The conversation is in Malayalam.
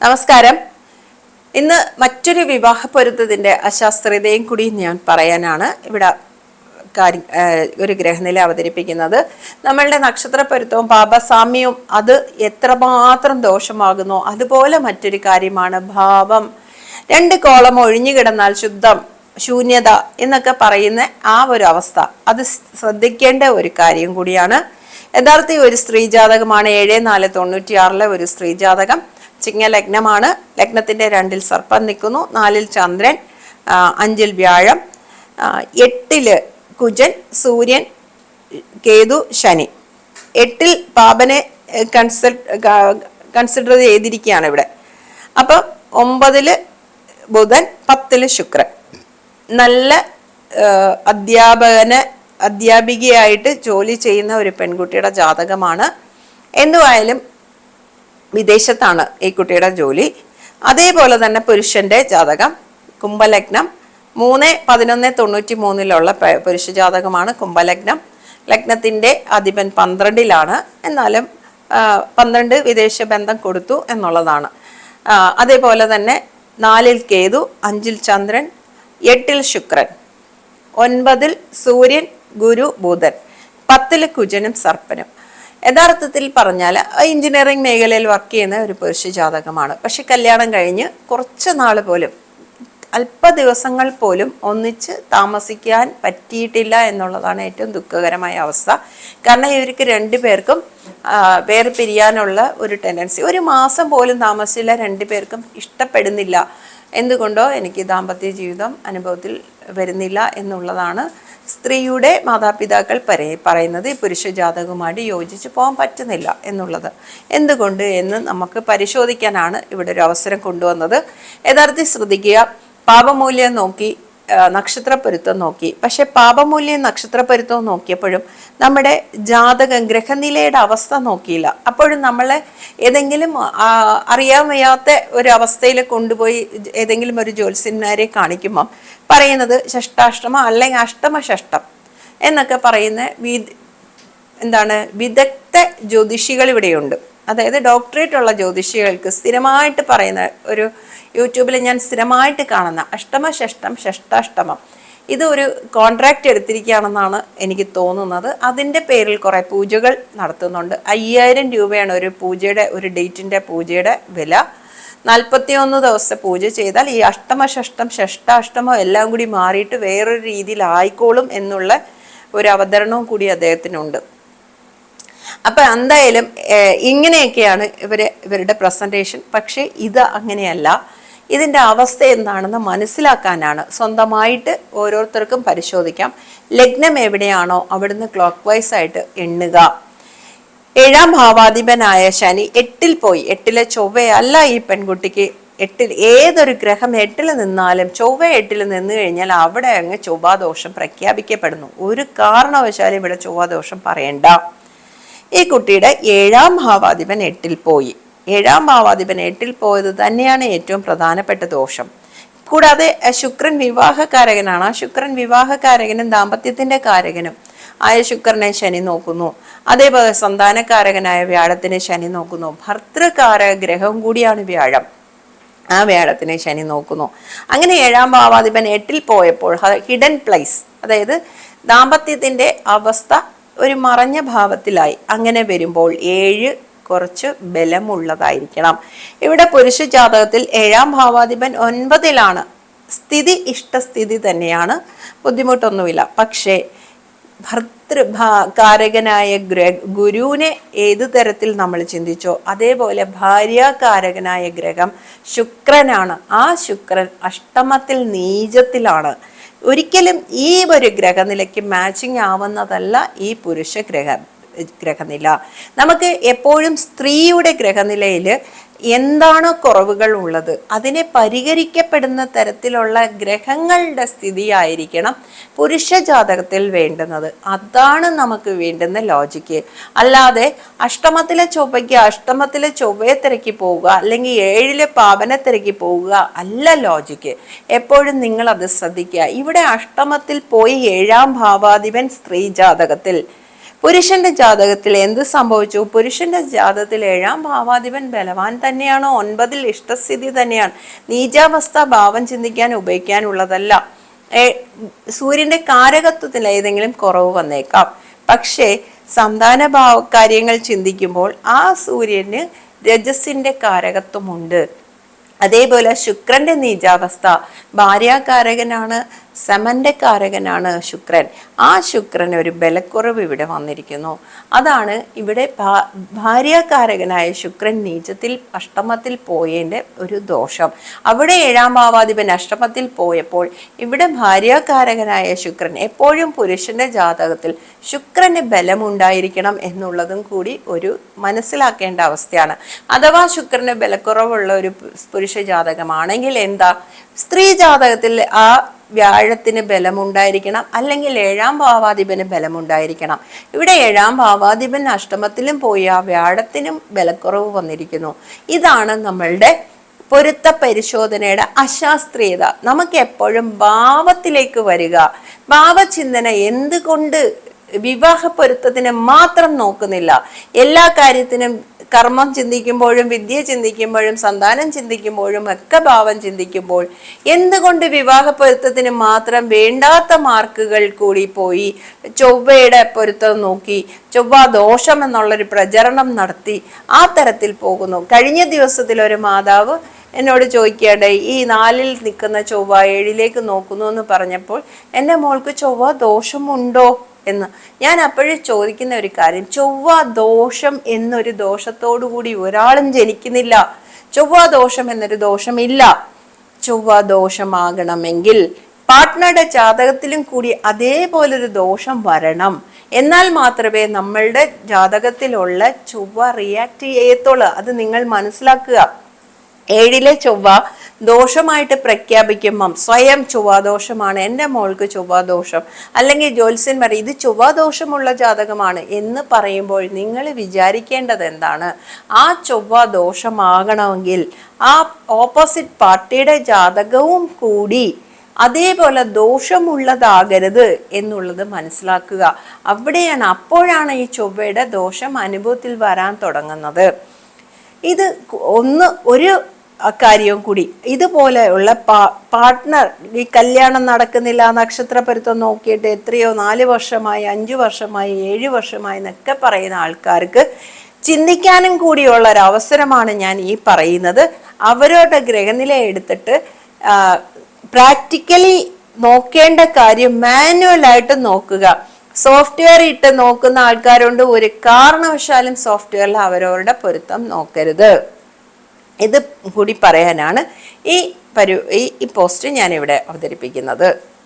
നമസ്കാരം. ഇന്ന് മറ്റൊരു വിവാഹ പൊരുത്തത്തിന്റെ അശാസ്ത്രീയതയും കൂടി ഞാൻ പറയാനാണ് ഇവിടെ ഒരു ഗ്രഹനില അവതരിപ്പിക്കുന്നത്. നമ്മളുടെ നക്ഷത്ര പൊരുത്തവും പാപസാമ്യവും അത് എത്രമാത്രം ദോഷമാകുന്നു അതുപോലെ മറ്റൊരു കാര്യമാണ് ഭാവം. രണ്ട് കോളം ഒഴിഞ്ഞു കിടന്നാൽ ശുദ്ധം ശൂന്യത എന്നൊക്കെ പറയുന്ന ആ ഒരു അവസ്ഥ. അത് ശ്രദ്ധിക്കേണ്ട ഒരു കാര്യം കൂടിയാണ്. യഥാർത്ഥ ഒരു സ്ത്രീ ജാതകമാണ് ഏഴ് നാല് തൊണ്ണൂറ്റി ആറിലെ ഒരു സ്ത്രീ ജാതകം ചിങ്ങ ലഗ്നമാണ്. ലഗ്നത്തിന്റെ രണ്ടിൽ സർപ്പം നിൽക്കുന്നു. നാലിൽ ചന്ദ്രൻ അഞ്ചിൽ വ്യാഴം എട്ടിൽ കുജൻ സൂര്യൻ കേതു ശനി. എട്ടിൽ പാപനെ കൺസൽ കൺസിഡർ ചെയ്തിരിക്കുകയാണ് ഇവിടെ. അപ്പം ഒമ്പതിൽ ബുധൻ പത്തിൽ ശുക്രൻ. നല്ല അധ്യാപകന് അധ്യാപികയായിട്ട് ജോലി ചെയ്യുന്ന ഒരു പെൺകുട്ടിയുടെ ജാതകമാണ്. എന്തുവായാലും വിദേശത്താണ് ഈ കുട്ടിയുടെ ജോലി. അതേപോലെ തന്നെ പുരുഷന്റെ ജാതകം കുംഭലഗ്നം. മൂന്ന് പതിനൊന്ന് തൊണ്ണൂറ്റി മൂന്നിലുള്ള പുരുഷ ജാതകമാണ് കുംഭലഗ്നം. ലഗ്നത്തിന്റെ അധിപൻ പന്ത്രണ്ടിലാണ്. എന്നാലും പന്ത്രണ്ട് വിദേശ ബന്ധം കൊടുത്തു എന്നുള്ളതാണ്. അതേപോലെ തന്നെ നാലിൽ കേതു അഞ്ചിൽ ചന്ദ്രൻ എട്ടിൽ ശുക്രൻ ഒൻപതിൽ സൂര്യൻ ഗുരു ബുധൻ പത്തിൽ കുജനും സർപ്പനും. യഥാർത്ഥത്തിൽ പറഞ്ഞാൽ എഞ്ചിനീയറിംഗ് മേഖലയിൽ വർക്ക് ചെയ്യുന്ന ഒരു പുരുഷ ജാതകമാണ്. പക്ഷെ കല്യാണം കഴിഞ്ഞ് കുറച്ച് നാൾ പോലും അല്പ ദിവസങ്ങൾ പോലും ഒന്നിച്ച് താമസിക്കാൻ പറ്റിയിട്ടില്ല എന്നുള്ളതാണ് ഏറ്റവും ദുഃഖകരമായ അവസ്ഥ. കാരണം ഇവർക്ക് രണ്ടുപേർക്കും പേർക്കും വേറെ പിരിയാനുള്ള ഒരു ടെൻഡൻസി ഒരു മാസം പോലും താമസിച്ചില്ല രണ്ടുപേർക്കും ഇഷ്ടപ്പെടുന്നില്ല. എന്തുകൊണ്ടോ എനിക്ക് ദാമ്പത്യ ജീവിതം അനുഭവത്തിൽ വരുന്നില്ല എന്നുള്ളതാണ് സ്ത്രീയുടെ മാതാപിതാക്കൾ പറയ പറയുന്നത് പുരുഷ ജാതകവുമായിട്ട് യോജിച്ച് പോകാൻ പറ്റുന്നില്ല എന്നുള്ളത്. എന്തുകൊണ്ട് എന്ന് നമുക്ക് പരിശോധിക്കാനാണ് ഇവിടെ ഒരു അവസരം കൊണ്ടുവന്നത്. യഥാർത്ഥത്തിൽ ശ്രദ്ധിക്കുക. പാപമൂല്യം നോക്കി നക്ഷത്രപ്പൊരുത്തം നോക്കി. പക്ഷെ പാപമൂല്യം നക്ഷത്രപ്പൊരുത്തം നോക്കിയപ്പോഴും നമ്മുടെ ജാതകം ഗ്രഹനിലയുടെ അവസ്ഥ നോക്കിയില്ല. അപ്പോഴും നമ്മളെ ഏതെങ്കിലും അറിയാൻ വയ്യാത്ത ഒരു അവസ്ഥയിൽ കൊണ്ടുപോയി ഏതെങ്കിലും ഒരു ജ്യോത്സ്യന്മാരെ കാണിക്കുമ്പം പറയുന്നത് ഷഷ്ടാഷ്ടമ അല്ലെങ്കിൽ അഷ്ടമ ഷഷ്ടം എന്നൊക്കെ പറയുന്ന വി എന്താണ് വിദഗ്ധ ജ്യോതിഷികൾ ഇവിടെയുണ്ട്. അതായത് ഡോക്ടറേറ്റ് ഉള്ള ജ്യോതിഷികൾക്ക് സ്ഥിരമായിട്ട് പറയുന്ന ഒരു യൂട്യൂബിൽ ഞാൻ സ്ഥിരമായിട്ട് കാണുന്ന അഷ്ടമ ഷഷ്ടം ഷഷ്ടാഷ്ടമം. ഇത് ഒരു കോൺട്രാക്റ്റ് എടുത്തിരിക്കുകയാണെന്നാണ് എനിക്ക് തോന്നുന്നത്. അതിന്റെ പേരിൽ കുറേ പൂജകൾ നടത്തുന്നുണ്ട്. അയ്യായിരം രൂപയാണ് ഒരു പൂജയുടെ ഒരു ഡേറ്റിന്റെ പൂജയുടെ വില. നാൽപ്പത്തിയൊന്ന് ദിവസത്തെ പൂജ ചെയ്താൽ ഈ അഷ്ടമ ഷഷ്ടം ഷഷ്ടാഷ്ടമോ എല്ലാം കൂടി മാറിയിട്ട് വേറൊരു രീതിയിലായിക്കോളും എന്നുള്ള ഒരു അവതരണവും കൂടി അദ്ദേഹത്തിനുണ്ട്. അപ്പൊ എന്തായാലും ഇങ്ങനെയൊക്കെയാണ് ഇവർ ഇവരുടെ പ്രസന്റേഷൻ പക്ഷേ ഇത് അങ്ങനെയല്ല. ഇതിന്റെ അവസ്ഥ എന്താണെന്ന് മനസ്സിലാക്കാനാണ് സ്വന്തമായിട്ട് ഓരോരുത്തർക്കും പരിശോധിക്കാം. ലഗ്നം എവിടെയാണോ അവിടുന്ന് ക്ലോക്ക് വൈസ് ആയിട്ട് എണ്ണുക. ഏഴാം ഭാവാധിപനായ ശനി എട്ടിൽ പോയി. എട്ടിലെ ചൊവ്വയല്ല ഈ പെൺകുട്ടിക്ക്. എട്ടിൽ ഏതൊരു ഗ്രഹം എട്ടിൽ നിന്നാലും ചൊവ്വ എട്ടിൽ നിന്ന് കഴിഞ്ഞാൽ അവിടെ അങ്ങ് ചൊവ്വാദോഷം പ്രഖ്യാപിക്കപ്പെടുന്നു. ഒരു കാരണവശാലും ഇവിടെ ചൊവ്വാദോഷം പറയണ്ട. ഈ കുട്ടിയുടെ ഏഴാം ഭാവാധിപൻ എട്ടിൽ പോയി. ഏഴാം ഭാവാധിപൻ എട്ടിൽ പോയത് തന്നെയാണ് ഏറ്റവും പ്രധാനപ്പെട്ട ദോഷം. കൂടാതെ ശുക്രൻ വിവാഹകാരകനാണ്. ആ ശുക്രൻ വിവാഹകാരകനും ദാമ്പത്യത്തിന്റെ കാരകനും ആയ ശുക്രനെ ശനി നോക്കുന്നു. അതേപോലെ സന്താനകാരകനായ വ്യാഴത്തിനെ ശനി നോക്കുന്നു. ഭർത്തൃകാര ഗ്രഹം കൂടിയാണ് വ്യാഴം. ആ വ്യാഴത്തിനെ ശനി നോക്കുന്നു. അങ്ങനെ ഏഴാം ഭാവാധിപൻ എട്ടിൽ പോയപ്പോൾ ഹിഡൻ പ്ലേസ് അതായത് ദാമ്പത്യത്തിന്റെ അവസ്ഥ ഒരു മറഞ്ഞ ഭാവത്തിലായി. അങ്ങനെ വരുമ്പോൾ ഏഴ് കുറച്ച് ബലമുള്ളതായിരിക്കണം. ഇവിടെ പുരുഷ ജാതകത്തിൽ ഏഴാം ഭാവാധിപൻ ഒൻപതിലാണ്. സ്ഥിതി ഇഷ്ടസ്ഥിതി തന്നെയാണ്. ബുദ്ധിമുട്ടൊന്നുമില്ല. പക്ഷേ ഭർത്തൃകാരകനായ ഗുരുവിനെ ഏത് തരത്തിൽ നമ്മൾ ചിന്തിച്ചോ അതേപോലെ ഭാര്യാകാരകനായ ഗ്രഹം ശുക്രനാണ്. ആ ശുക്രൻ അഷ്ടമത്തിൽ നീചത്തിലാണ്. ഒരിക്കലും ഈ ഒരു ഗ്രഹനിലയ്ക്ക് മാച്ചിങ് ആവുന്നതല്ല ഈ പുരുഷ ഗ്രഹ. ഗ്രഹനില. നമുക്ക് എപ്പോഴും സ്ത്രീയുടെ ഗ്രഹനിലയിൽ എന്താണോ കുറവുകൾ ഉള്ളത് അതിനെ പരിഹരിക്കപ്പെടുന്ന തരത്തിലുള്ള ഗ്രഹങ്ങളുടെ സ്ഥിതിയായിരിക്കണം പുരുഷ ജാതകത്തിൽ വേണ്ടുന്നത്. അതാണ് നമുക്ക് വേണ്ടുന്ന ലോജിക്ക് അല്ലാതെ അഷ്ടമത്തിലെ ചൊവ്വയ്ക്ക് അഷ്ടമത്തിലെ ചൊവ്വയെ തിരക്കി പോവുക അല്ലെങ്കിൽ ഏഴിലെ പാപനെ തിരക്കി പോവുക അല്ല ലോജിക്ക് എപ്പോഴും നിങ്ങൾ അത് ശ്രദ്ധിക്കുക. ഇവിടെ അഷ്ടമത്തിൽ പോയി ഏഴാം ഭാവാധിപൻ സ്ത്രീ ജാതകത്തിൽ. പുരുഷന്റെ ജാതകത്തിൽ എന്ത് സംഭവിച്ചു? പുരുഷന്റെ ജാതകത്തിൽ ഏഴാം ഭാവാധിപൻ ബലവാൻ തന്നെയാണോ? ഒൻപതിൽ ഇഷ്ടസ്ഥിതി തന്നെയാണ്. നീചാവസ്ഥ ഭാവം ചിന്തിക്കാൻ ഉപയോഗിക്കാനുള്ളതല്ല. സൂര്യന്റെ കാരകത്വത്തിൽ ഏതെങ്കിലും കുറവ് വന്നേക്കാം. പക്ഷേ സന്താന ഭാവ കാര്യങ്ങൾ ചിന്തിക്കുമ്പോൾ ആ സൂര്യന് രജസിന്റെ കാരകത്വമുണ്ട്. അതേപോലെ ശുക്രന്റെ നീചാവസ്ഥ. ഭാര്യാകാരകനാണ് സമന്റെ കാരകനാണ് ശുക്രൻ. ആ ശുക്രൻ ഒരു ബലക്കുറവ് ഇവിടെ വന്നിരിക്കുന്നു. അതാണ് ഇവിടെ ഭാര്യാകാരകനായ ശുക്രൻ നീചത്തിൽ അഷ്ടമത്തിൽ പോയതിന്റെ ഒരു ദോഷം. അവിടെ ഏഴാം ഭാവാധിപൻ അഷ്ടമത്തിൽ പോയപ്പോൾ ഇവിടെ ഭാര്യാകാരകനായ ശുക്രൻ എപ്പോഴും പുരുഷന്റെ ജാതകത്തിൽ ശുക്രന് ബലമുണ്ടായിരിക്കണം എന്നുള്ളതും കൂടി ഒരു മനസ്സിലാക്കേണ്ട അവസ്ഥയാണ്. അഥവാ ശുക്രന് ബലക്കുറവുള്ള ഒരു പുരുഷ ജാതകമാണെങ്കിൽ എന്താ? സ്ത്രീ ജാതകത്തിൽ ആ വ്യാഴത്തിന് ബലമുണ്ടായിരിക്കണം. അല്ലെങ്കിൽ ഏഴാം ഭാവാധിപന് ബലമുണ്ടായിരിക്കണം. ഇവിടെ ഏഴാം ഭാവാധിപൻ അഷ്ടമത്തിലും പോയി ആ വ്യാഴത്തിനും ബലക്കുറവ് വന്നിരിക്കുന്നു. ഇതാണ് നമ്മളുടെ പൊരുത്ത പരിശോധനയുടെ അശാസ്ത്രീയത. നമുക്ക് എപ്പോഴും ഭാവത്തിലേക്ക് വരിക. ഭാവചിന്തന എന്തുകൊണ്ട് വിവാഹ പൊരുത്തത്തിന് മാത്രം നോക്കുന്നില്ല. എല്ലാ കാര്യത്തിനും കർമ്മം ചിന്തിക്കുമ്പോഴും വിദ്യ ചിന്തിക്കുമ്പോഴും സന്താനം ചിന്തിക്കുമ്പോഴും ഒക്കെ ഭാവം ചിന്തിക്കുമ്പോൾ എന്തുകൊണ്ട് വിവാഹ പൊരുത്തത്തിന് മാത്രം വേണ്ടാത്ത മാർക്കുകൾ കൂടി പോയി? ചൊവ്വയുടെ പൊരുത്തം നോക്കി ചൊവ്വ ദോഷം എന്നുള്ളൊരു പ്രചരണം നടത്തി ആ തരത്തിൽ പോകുന്നു. കഴിഞ്ഞ ദിവസത്തിൽ ഒരു മാതാവ് എന്നോട് ചോദിക്കുകയുണ്ടായി ഈ നാലിൽ നിൽക്കുന്ന ചൊവ്വ ഏഴിലേക്ക് നോക്കുന്നു എന്ന് പറഞ്ഞപ്പോൾ എന്റെ മോൾക്ക് ചൊവ്വ ദോഷമുണ്ടോ? എന്ന്. ഞാൻ അപ്പോഴും ചോദിക്കുന്ന ഒരു കാര്യം ചൊവ്വ ദോഷം എന്നൊരു കൂടി ഒരാളും ജനിക്കുന്നില്ല. ചൊവ്വ ദോഷം എന്നൊരു ദോഷമില്ല. ചൊവ്വ ദോഷമാകണമെങ്കിൽ പാർട്ട്ണറുടെ ജാതകത്തിലും കൂടി അതേപോലൊരു ദോഷം വരണം. എന്നാൽ മാത്രമേ നമ്മളുടെ ജാതകത്തിലുള്ള ചൊവ്വ റിയാക്ട് ചെയ്യത്തുള്ളൂ. അത് നിങ്ങൾ മനസ്സിലാക്കുക. ഏഴിലെ ചൊവ്വ ദോഷമായിട്ട് പ്രഖ്യാപിക്കുമ്പം സ്വയം ചൊവ്വാദോഷമാണ്. എന്റെ മോൾക്ക് ചൊവ്വാദോഷം. അല്ലെങ്കിൽ ജ്യോത്സ്യൻ പറയും ഇത് ചൊവ്വാദോഷമുള്ള ജാതകമാണ് എന്ന് പറയുമ്പോൾ നിങ്ങൾ വിചാരിക്കേണ്ടത് എന്താണ്? ആ ചൊവ്വാദോഷമാകണമെങ്കിൽ ആ ഓപ്പോസിറ്റ് പാർട്ടിയുടെ ജാതകവും കൂടി അതേപോലെ ദോഷമുള്ളതാകരുത് എന്നുള്ളത് മനസ്സിലാക്കുക. അവിടെയാണ് അപ്പോഴാണ് ഈ ചൊവ്വയുടെ ദോഷം അനുഭവത്തിൽ വരാൻ തുടങ്ങുന്നത്. ഇത് ഒന്ന് ഒരു കാര്യവും കൂടി. ഇതുപോലെയുള്ള പാ പാർട്ട്ണർ ഈ കല്യാണം നടക്കുന്നില്ല നക്ഷത്രപരുത്തം നോക്കിയിട്ട് എത്രയോ നാല് വർഷമായി അഞ്ചു വർഷമായി ഏഴ് വർഷമായി എന്നൊക്കെ പറയുന്ന ആൾക്കാർക്ക് ചിന്തിക്കാനും കൂടിയുള്ള ഒരു അവസരമാണ് ഞാൻ ഈ പറയുന്നത്. അവരുടെ ഗ്രഹനില എടുത്തിട്ട് പ്രാക്ടിക്കലി നോക്കേണ്ട കാര്യം മാനുവലായിട്ട് നോക്കുക. സോഫ്റ്റ്വെയർ ഇട്ട് നോക്കുന്ന ആൾക്കാരുണ്ട്. ഒരു കാരണവശാലും സോഫ്റ്റ്വെയറിൽ അവരവരുടെ പൊരുത്തം നോക്കരുത്. ഇത് കൂടി പറയാനാണ് ഈ പരു ഈ പോസ്റ്റ് ഞാനിവിടെ അവതരിപ്പിക്കുന്നത്.